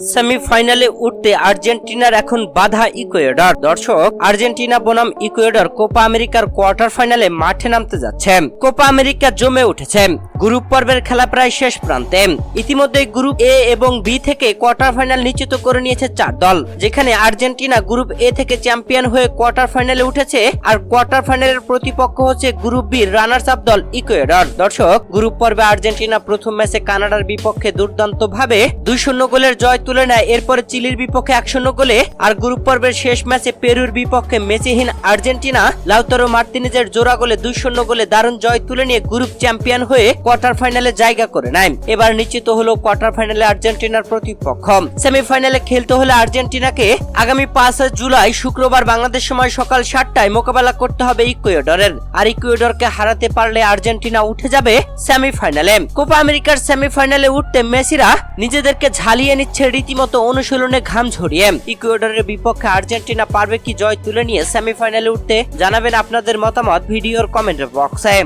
সেমিফাইনালে উঠতে আর্জেন্টিনার এখন বাধা ইকুয়েডর। দর্শক, আর্জেন্টিনা বনাম ইকুয়েডর কোপা আমেরিকার কোয়ার্টার ফাইনালে মাঠে নামতে যাচ্ছে কোপা আমেরিকা জমে উঠেছে। গ্রুপ পর্বের খেলা প্রায় শেষ প্রান্তে। ইতিমধ্যে গ্রুপ এ এবং বি থেকে কোয়ার্টার ফাইনাল নিশ্চিত করে নিয়েছে চার দল, যেখানে আর্জেন্টিনা গ্রুপ এ থেকে চ্যাম্পিয়ন হয়ে কোয়ার্টার ফাইনালে উঠেছে আর কোয়ার্টার ফাইনালের প্রতিপক্ষ হচ্ছে গ্রুপ বি রানার্স আপ দল ইকুয়েডর। দর্শক, গ্রুপ পর্বে আর্জেন্টিনা প্রথম ম্যাচে কানাডার বিপক্ষে দুর্দান্ত ভাবে দুই শূন্য গোলের জয় তুলে নেয়, এরপরে চিলির বিপক্ষে এক শূন্য গোলে আর গ্রুপ পর্বের শেষ ম্যাচে পেরুর বিপক্ষে মেসিহীন আর্জেন্টিনা, লাউতারো মার্তিনিজের জোড়া গোলে দুই শূন্য গোলে দারুণ জয় তুলে নিয়ে গ্রুপ চ্যাম্পিয়ন হয়ে কোয়ার্টার ফাইনালে জায়গা করে নেয় এবার নিশ্চিত হলো কোয়ার্টার ফাইনালে আর্জেন্টিনার প্রতিপক্ষ সেমিফাইনালে খেলতে হলে আর্জেন্টিনাকে আগামী পাঁচ জুলাই শুক্রবার বাংলাদেশ সময় সকাল সাতটায় মোকাবেলা করতে হবে ইকুয়েডরের। আর ইকুয়েডরকে হারাতে পারলে আর্জেন্টিনা উঠে যাবে সেমিফাইনালে। কোপা আমেরিকার সেমিফাইনালে উঠতে মেসিরা নিজেদেরকে ঝালিয়ে নিচ্ছে রীতিমতো অনুশীলনে ঘাম ঝরিয়ে। ইকুয়েডরের বিপক্ষে আর্জেন্টিনা পারবে কি জয় তুলে নিয়ে সেমিফাইনালে উঠতে জানাবেন আপনাদের মতামত ভিডিওর কমেন্ট বক্সে।